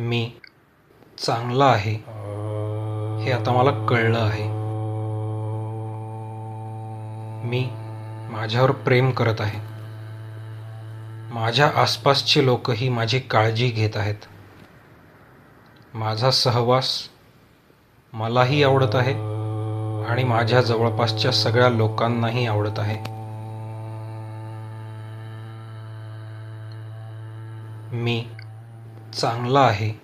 मी चांगला आहे हे आता मला कळलं आहे. मी माझ्यावर प्रेम करत आहे. माझ्या आसपासचे लोकही माझी काळजी घेत आहेत. माझा सहवास मलाही आवडत आहे आणि माझ्या जवळपासच्या सगळ्या लोकांनाही आवडत आहे. मी चांगला आहे.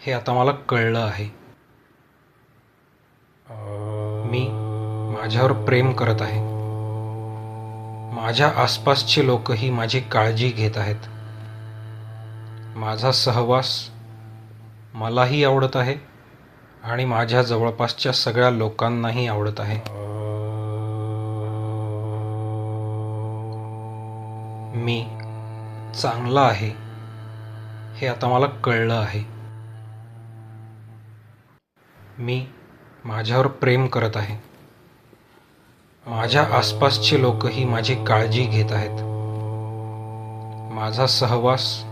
हे आता मला कळलं आहे. मी माझ्यावर प्रेम करत आहे. माझ्या आसपासचे लोकही माझी काळजी घेत आहेत. माझा सहवास मलाही आवडत आहे आणि माझ्या जवळपासच्या सगळ्या लोकांनाही आवडत आहे. मी चांगला आहे. हे आता मला कळलं आहे. मी माझ्यावर प्रेम करत आहे. माझ्या आसपासचे लोकही माझी काळजी घेत आहेत. माझा सहवास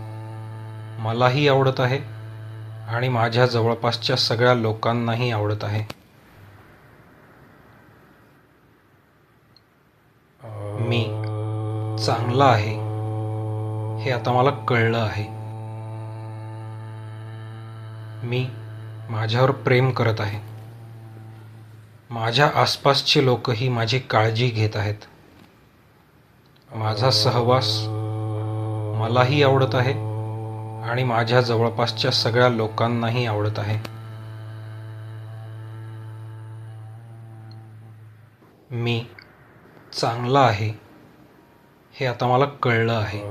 मलाही आवडत आहे आणि माझ्या जवळपासच्या सगळ्या लोकांनाही आवडत आहे. मी चांगला आहे हे आता मला कळलं आहे. मी माझ्यावर प्रेम करत आहे. माझ्या आसपासचे लोकही माझी काळजी घेत आहेत. माझा सहवास मलाही आवडत आहे आणि माझ्या जवळपासच्या सगळ्या लोकांनाही आवडत आहे. मी चांगला आहे हे आता मला कळलं आहे.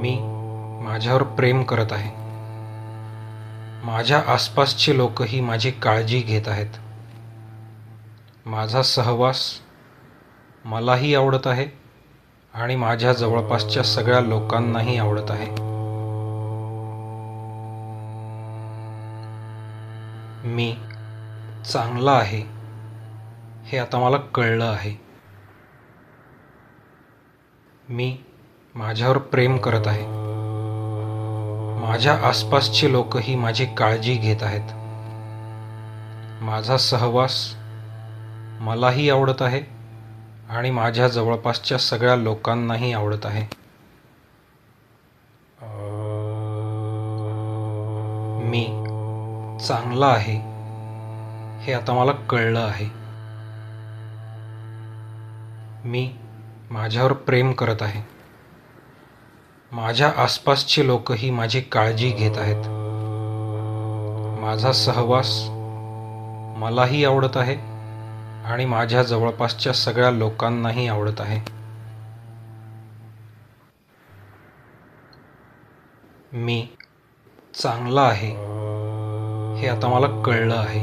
मी माझ्यावर प्रेम करत आहे. माझ्या आसपासचे लोकही माझी काळजी घेत आहेत. माझा सहवास मलाही आवडत आहे आणि माझ्या जवळपासच्या सगळ्या लोकांनाही आवडत आहे. मी चांगला आहे हे आता मला कळलं आहे. मी माझ्यावर प्रेम करत आहे. माझ्या आसपासचे लोकही माझी काळजी घेत आहेत. माझा सहवास मलाही आवडत आहे आणि माझ्या जवळपासच्या सगळ्या लोकांनाही आवडत आहे. मी चांगला आहे हे आता मला कळलं आहे. मी माझ्यावर प्रेम करत आहे. माझ्या आसपासचे लोकही माझी काळजी घेत आहेत. माझा सहवास मलाही आवडत आहे आणि माझ्या जवळपासच्या सगळ्या लोकांनाही आवडत आहे. मी चांगला आहे हे आता मला कळलं आहे.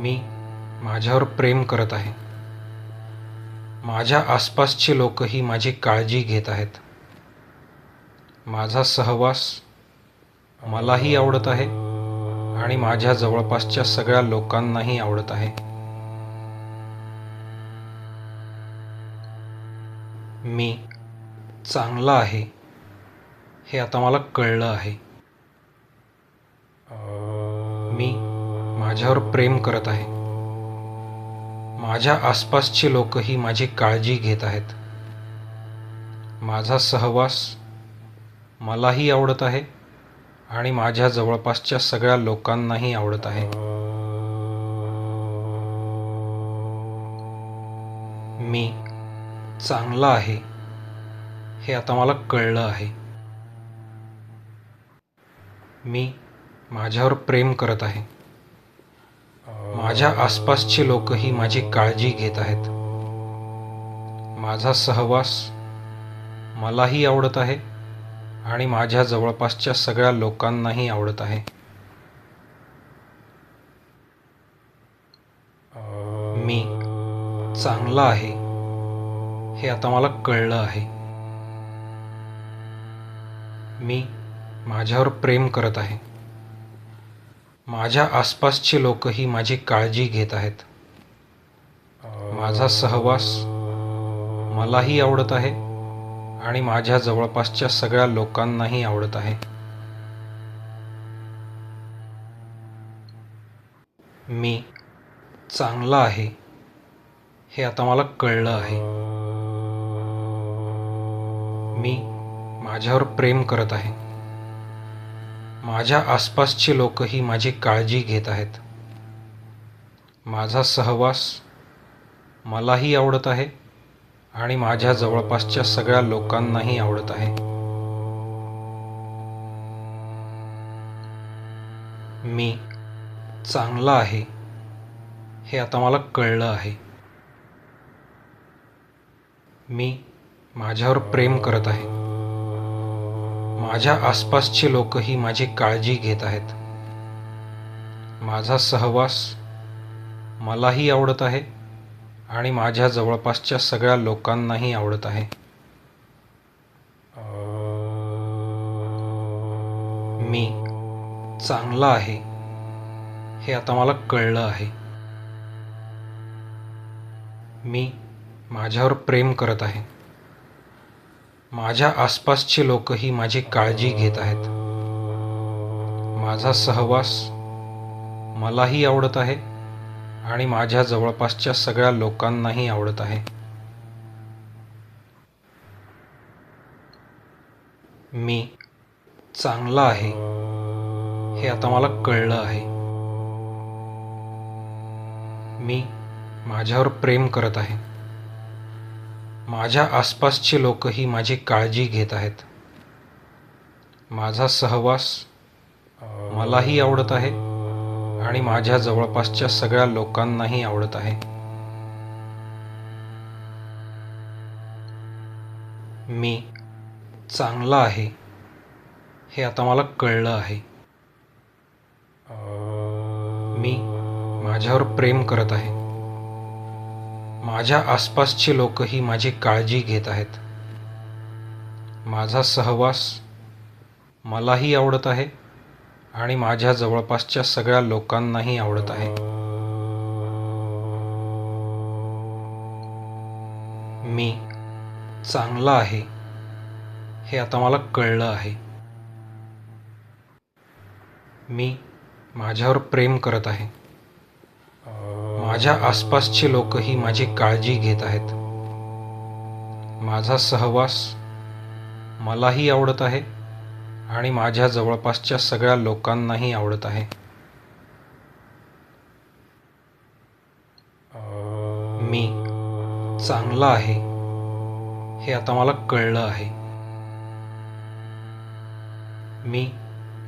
मी माझ्यावर प्रेम करत आहे. माझ्या आसपासचे लोकही माझी काळजी घेत आहेत. माझा सहवास मलाही आवडत आहे आणि माझ्या जवळपासच्या सगळ्या लोकांनाही आवडत आहे. मी चांगला आहे हे आता मला कळलं आहे. मी माझ्यावर प्रेम करत आहे. माझ्या आसपासचे लोकही माझी काळजी घेत आहेत. माझा सहवास मलाही आवडत आहे आणि माझ्या जवळपासच्या सगळ्या लोकांनाही आवडत आहे. मी चांगला आहे हे आता मला कळलं आहे. मी माझ्यावर प्रेम करत आहे. माझ्या आसपासचे लोकही माझी काळजी घेत आहेत. माझा सहवास मलाही आवडत आहे आणि माझ्या जवळपासच्या सगळ्या लोकांनाही आवडत आहे. मी चांगला आहे हे आता मला कळलं आहे. मी माझ्यावर प्रेम करत आहे. माझ्या आसपासचे लोकही माझी काळजी घेत आहेत. माझा सहवास मलाही आवडत आहे आणि माझ्या जवळपासच्या सगळ्या लोकांनाही आवडत आहे. मी चांगला आहे हे आता मला कळलं आहे. मी माझ्यावर प्रेम करत आहे. माझ्या आसपासचे लोकही माझी काळजी घेत आहेत. माझा सहवास मलाही आवडत आहे आणि माझ्या जवळपासच्या सगळ्या लोकांनाही आवडत आहे. मी चांगला आहे हे आता मला कळलं आहे. मी माझ्यावर प्रेम करत आहे. माझ्या आसपासचे लोकही माझी काळजी घेत आहेत. माझा सहवास मलाही आवडत आहे आणि माझ्या जवळपासच्या सगळ्या लोकांनाही आवडत आहे. मी चांगला आहे हे आता मला कळलं आहे. मी माझ्यावर प्रेम करत आहे. माझ्या आसपासचे लोकही माझी काळजी घेत आहेत. माझा सहवास मलाही आवडत आहे आणि माझ्या जवळपासच्या सगळ्या लोकांनाही आवडत आहे. मी चांगला आहे हे आता मला कळलं आहे. मी माझ्यावर प्रेम करत आहे. माझ्या आसपासचे लोकही माझी काळजी घेत आहेत. माझा सहवास मलाही आवडत आहे आणि माझ्या जवळपासच्या सगळ्या लोकांनाही आवडत आहे. मी चांगला आहे हे आता मला कळलं आहे. मी माझ्यावर प्रेम करत आहे. माझ्या आसपासचे लोकही माझी काळजी घेत आहेत. माझा सहवास मलाही आवडत आहे आणि माझ्या जवळपासच्या सगळ्या लोकांनाही आवडत आहे. मी चांगला आहे हे आता मला कळलं आहे. मी माझ्यावर प्रेम करत आहे. माझ्या आसपासचे लोकही माझी काळजी घेत आहेत. माझा सहवास मलाही आवडत आहे आणि माझ्या जवळपासच्या सगळ्या लोकांनाही आवडत आहे. मी चांगला आहे हे आता मला कळलं आहे. मी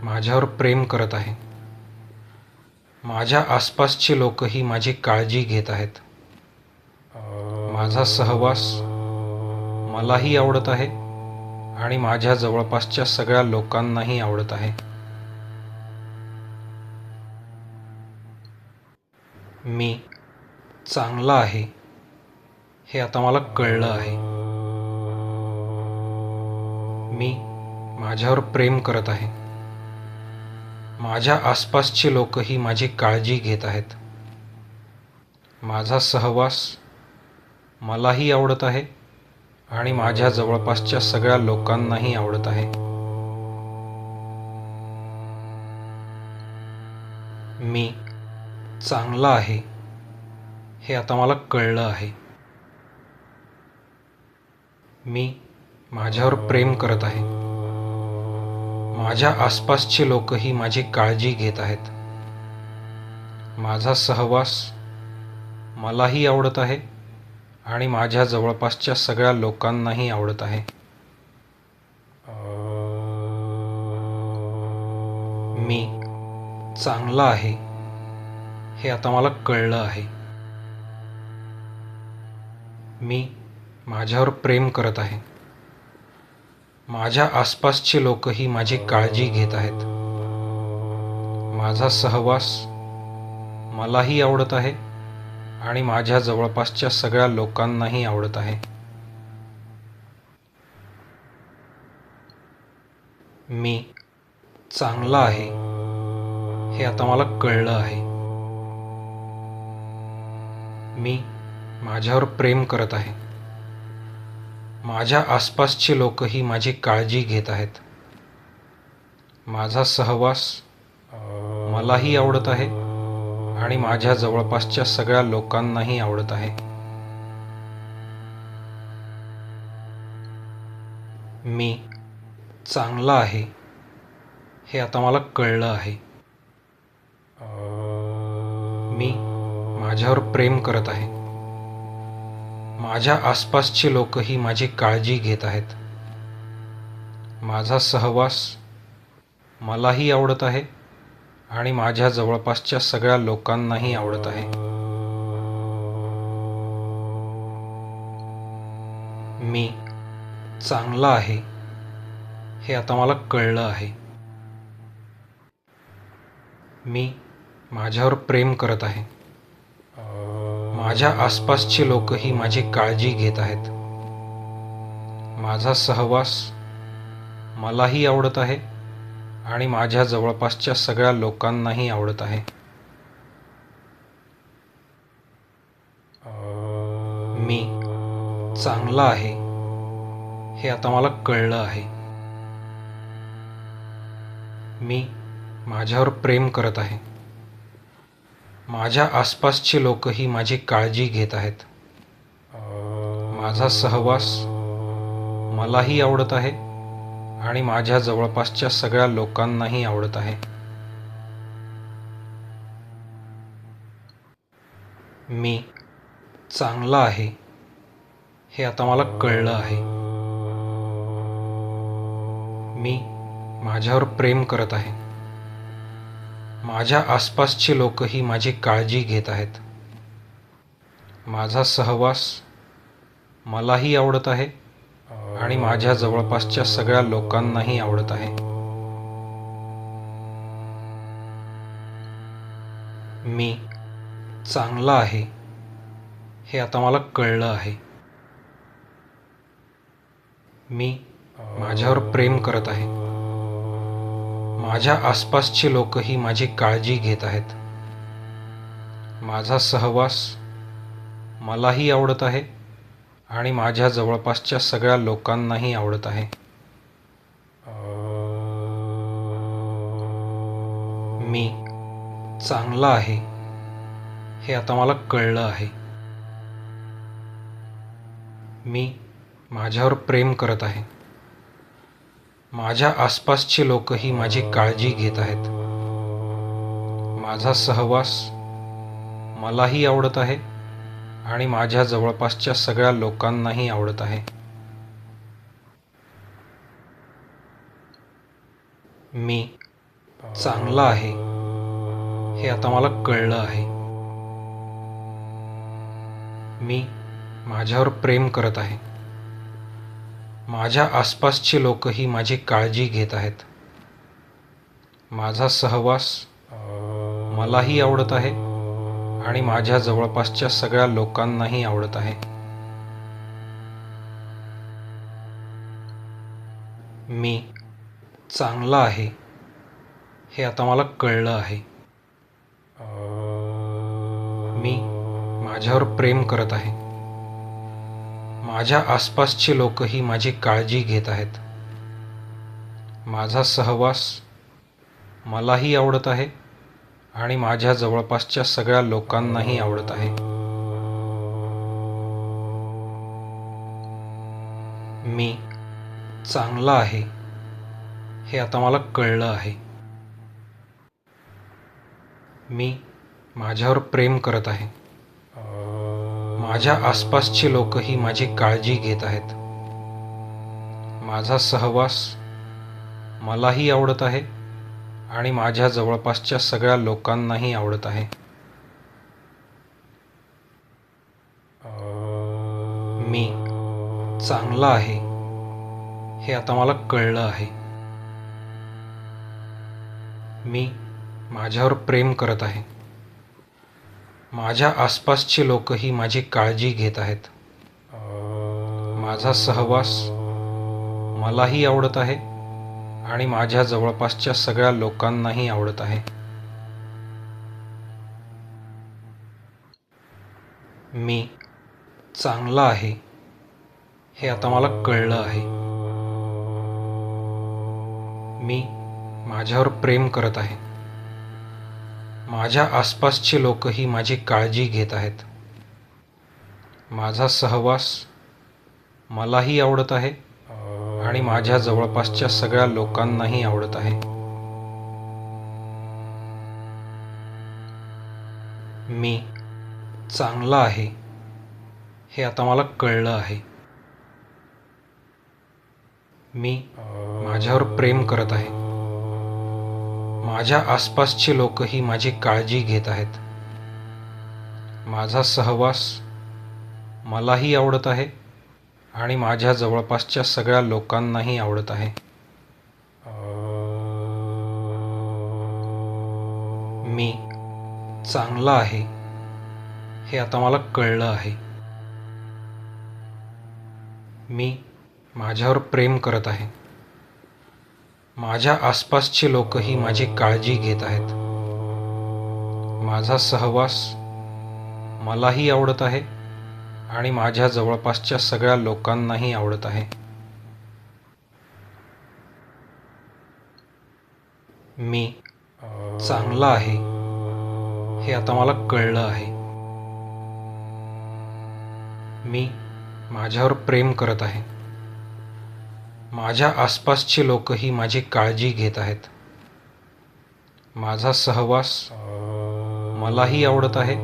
माझ्यावर प्रेम करत आहे. माझ्या आसपासची लोकही माझी काळजी घेत आहेत. माझा सहवास मलाही आवडत आहे आणि माझ्या जवळपासच्या सगळ्या लोकांनाही आवडत आहे. मी चांगला आहे हे आता मला कळलं आहे. मी माझ्यावर प्रेम करत आहे. माझ्या आसपासची लोकही माझी काळजी घेत आहेत. माझा सहवास मलाही आवडत आहे आणि माझ्या जवळपासच्या सगळ्या लोकांनाही आवडत आहे. मी चांगला आहे हे आता मला कळलं आहे. मी माझ्यावर प्रेम करत आहे. माझ्या आसपासचे लोकही माझी काळजी घेत आहेत. माझा सहवास मलाही आवडत आहे आणि माझ्या जवळपासच्या सगळ्या लोकांनाही आवडत आहे. मी चांगला आहे हे आता मला कळलं आहे. मी माझ्यावर प्रेम करत आहे. माझ्या आसपासचे लोकही माझी काळजी घेत आहेत. माझा सहवास मलाही आवडत आहे आणि माझ्या जवळपासच्या सगळ्या लोकांनाही आवडत आहे. मी चांगला आहे हे आता मला कळलं आहे. मी माझ्यावर प्रेम करत आहे. माझ्या आसपासचे लोकही माझी काळजी घेत आहेत. माझा सहवास मलाही आवडत आहे आणि माझ्या जवळपासच्या सगळ्या लोकांनाही आवडत आहे. मी चांगला आहे हे आता मला कळलं आहे. मी माझ्यावर प्रेम करत आहे. माझ्या आसपासचे लोकही माझी काळजी घेत आहेत. माझा सहवास मलाही आवडत आहे आणि माझ्या जवळपासच्या सगळ्या लोकांनाही आवडत आहे. मी चांगला आहे हे आता मला कळलं आहे. मी माझ्यावर प्रेम करत आहे. माझ्या आसपासचे लोकही माझी काळजी घेत आहेत. माझा सहवास मलाही आवडत आहे आणि माझ्या जवळपासच्या सगळ्या लोकांनाही आवडत आहे. मी चांगला आहे हे आता मला कळलं आहे. मी माझ्यावर प्रेम करत आहे. माझ्या आसपासची लोकही माझी काळजी घेत आहेत. माझा सहवास मलाही आवडत आहे आणि माझ्या जवळपासच्या सगळ्या लोकांनाही आवडत आहे. मी चांगला आहे हे आता मला कळलं आहे. मी माझ्यावर प्रेम करत आहे. माझ्या आसपासचे लोकही माझी काळजी घेत आहेत. माझा सहवास मलाही आवडत आहे आणि माझ्या जवळपासच्या सगळ्या लोकांनाही आवडत आहे. मी चांगला आहे हे आता मला कळलं आहे. मी माझ्यावर प्रेम करत आहे. माझ्या आसपासचे लोकही माझी काळजी घेत आहेत. माझा सहवास मलाही आवडत आहे आणि माझ्या जवळपासच्या सगळ्या लोकांनाही आवडत आहे. मी चांगला आहे हे आता मला कळलं आहे. मी माझ्यावर प्रेम करत आहे. माझ्या आसपासचे लोकही माझी काळजी घेत आहेत. माझा सहवास मलाही आवडत आहे आणि माझ्या जवळपासच्या सगळ्या लोकांनाही आवडत आहे. मी चांगला आहे हे आता मला कळलं आहे. मी माझ्यावर प्रेम करत आहे. माझ्या आसपासचे लोकही माझी काळजी घेत आहेत. माझा सहवास मलाही आवडत आहे आणि माझ्या जवळपासच्या सगळ्या लोकांनाही आवडत आहे. मी चांगला आहे हे आता मला कळलं आहे. मी माझ्यावर प्रेम करत आहे. माझ्या आसपासचे लोकही माझी काळजी घेत आहेत. माझा सहवास मलाही आवडत आहे आणि माझ्या जवळपासच्या सगळ्या लोकांनाही आवडत आहे. मी चांगला आहे हे आता मला कळलं आहे. मी माझ्यावर प्रेम करत आहे. माझ्या आसपासचे लोकही माझी काळजी घेत आहेत. माझा सहवास मलाही आवडत आहे आणि माझ्या जवळपासच्या सगळ्या लोकांनाही आवडत आहे. मी चांगला आहे हे आता मला कळलं आहे. मी माझ्यावर प्रेम करत आहे. माझ्या आसपासचे लोकही माझी काळजी घेत आहेत. माझा सहवास मलाही आवडत आहे आणि माझ्या जवळपासच्या सगळ्या लोकांनाही आवडत आहे. मी चांगला आहे हे आता मला कळलं आहे. मी माझ्यावर प्रेम करत आहे. माझ्या आसपासचे लोकही माझी काळजी घेत आहेत. माझा सहवास मलाही आवडत आहे आणि माझ्या जवळपासच्या सगळ्या लोकांनाही आवडत आहे. मी चांगला आहे हे आता मला कळलं आहे. मी माझ्यावर प्रेम करत आहे. माझ्या आसपासचे लोकही माझी काळजी घेत आहेत. माझा सहवास मलाही आवडत आहे आणि माझ्या जवळपासच्या सगळ्या लोकांनाही आवडत आहे. मी चांगला आहे हे आता मला कळलं आहे. मी माझ्यावर प्रेम करत आहे. माझ्या आसपासचे लोकही माझी काळजी घेत आहेत. माझा सहवास मलाही आवडत आहे आणि माझ्या जवळपासच्या सगळ्या लोकांनाही आवडत आहे. मी चांगला आहे हे आता मला कळलं आहे. मी माझ्यावर प्रेम करत आहे. माझ्या आसपासचे लोकही माझी काळजी घेत आहेत. माझा सहवास मलाही आवडत आहे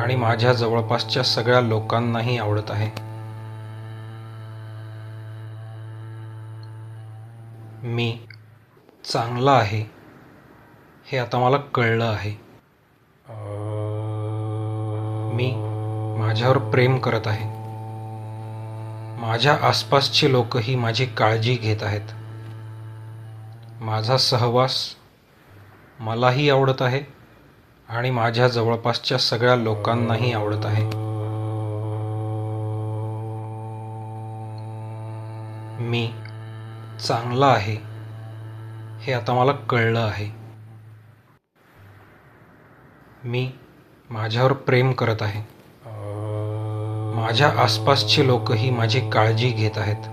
आणि माझ्या जवळपासच्या सगळ्या लोकांनाही आवडत आहे. मी चांगला आहे हे आता मला कळलं आहे. मी माझ्यावर प्रेम करत आहे. माझ्या आसपासचे लोकही माझी काळजी घेत आहेत. माझा सहवास मलाही आवडत आहे आणि माझ्या जवळपासच्या सगळ्या लोकांनाही आवडत आहे. मी चांगला आहे हे आता मला कळलं आहे. मी माझ्यावर प्रेम करत आहे. माझ्या आसपासचे लोकही माझी काळजी घेत आहेत.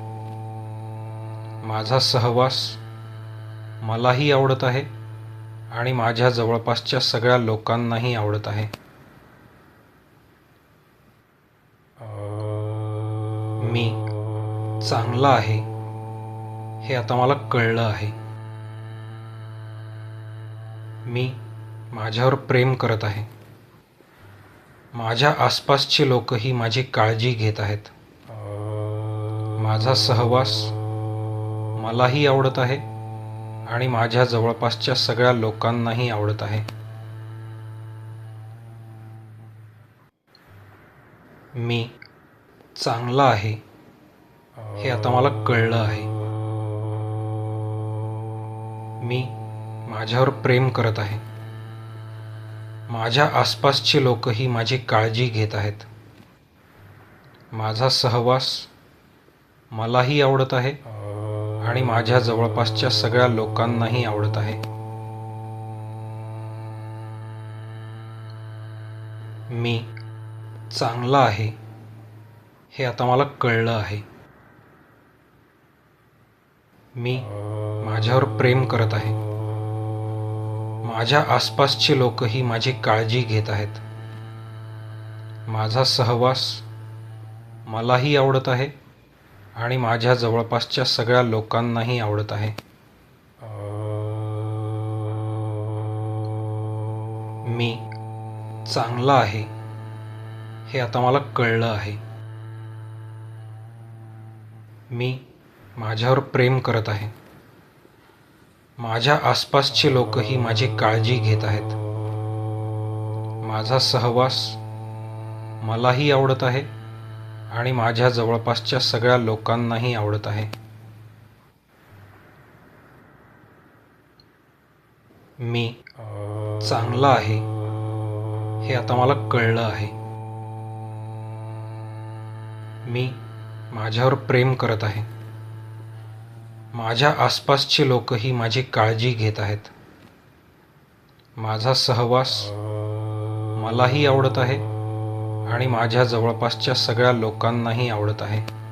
माझा सहवास मलाही आवडत आहे आणि माझ्या जवळपासच्या सगळ्या लोकांनाही आवडत आहे. मी चांगला आहे हे आता मला कळलं आहे. मी माझ्यावर प्रेम करत आहे. माझ्या आसपासची लोकही माझी काळजी घेत आहेत. माझा सहवास मलाही आवडत आहे आणि माझ्या जवळपासच्या सगळ्या लोकांनाही आवडत आहे. मी चांगला आहे हे आता मला कळलं आहे. मी माझ्यावर प्रेम करत आहे. माझ्या आसपासचे लोकही माझी काळजी घेत आहेत. माझा सहवास मलाही आवडत आहे आणि माझ्या जवळपासच्या सगळ्या लोकांनाही आवडत आहे. मी चांगला आहे हे आता मला कळलं आहे. मी माझ्यावर प्रेम करत आहे. माझ्या आसपासचे लोकही माझी काळजी घेत आहेत. माझा सहवास मलाही आवडत आहे आणि माझ्या जवळपासच्या सगळ्या लोकांनाही आवडत आहे. मी चांगला आहे हे आता मला कळलं आहे. मी माझ्यावर प्रेम करत आहे. माझ्या आसपासचे लोकही माझी काळजी घेत आहेत. माझा सहवास मलाही आवडत आहे आणि माझ्या जवळपासच्या सगळ्या लोकांनाही आवडत आहे. मी चांगला आहे हे आता मला कळलं आहे. मी माझ्यावर प्रेम करत आहे. माझ्या आसपासचे लोकही माझी काळजी घेत आहेत. माझा सहवास मलाही आवडत आहे आणि माझ्या जवळपासच्या सगळ्या लोकांनाही आवडत आहे.